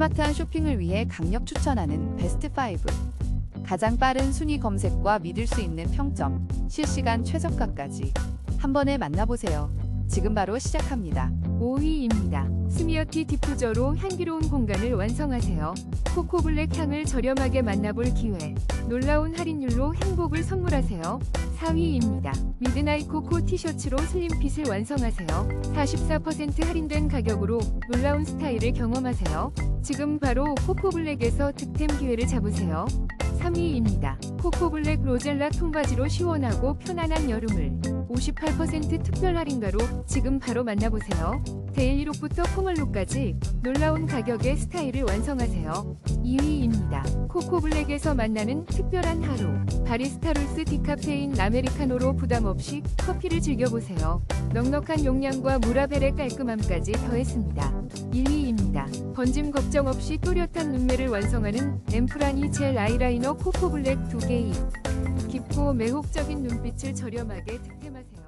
스마트한 쇼핑을 위해 강력 추천하는 베스트 5. 가장 빠른 순위 검색과 믿을 수 있는 평점, 실시간 최저가까지 한 번에 만나보세요. 지금 바로 시작합니다. 5위입니다. 스미어티 디퓨저로 향기로운 공간을 완성하세요. 코코블랙 향을 저렴하게 만나볼 기회. 놀라운 할인율로 행복을 선물하세요. 4위입니다. 미드나잇 코코 티셔츠로 슬림핏을 완성하세요. 44% 할인된 가격으로 놀라운 스타일을 경험하세요. 지금 바로 코코블랙에서 득템 기회를 잡으세요. 3위입니다. 코코블랙 로젤라 통바지로 시원하고 편안한 여름을 58% 특별 할인가로 지금 바로 만나보세요. 데일리룩부터 포멀룩까지 놀라운 가격의 스타일을 완성하세요. 2위입니다. 코코블랙에서 만나는 특별한 하루. 바리스타롤스 디카페인 아메리카노로 부담 없이 커피를 즐겨보세요. 넉넉한 용량과 무라벨의 깔끔함까지 더했습니다. 1위입니다. 번짐 걱정 없이 또렷한 눈매를 완성하는 엠프라니 젤 아이라이너 코코블랙 2개이 깊고 매혹적인 눈빛을 저렴하게 득템하세요.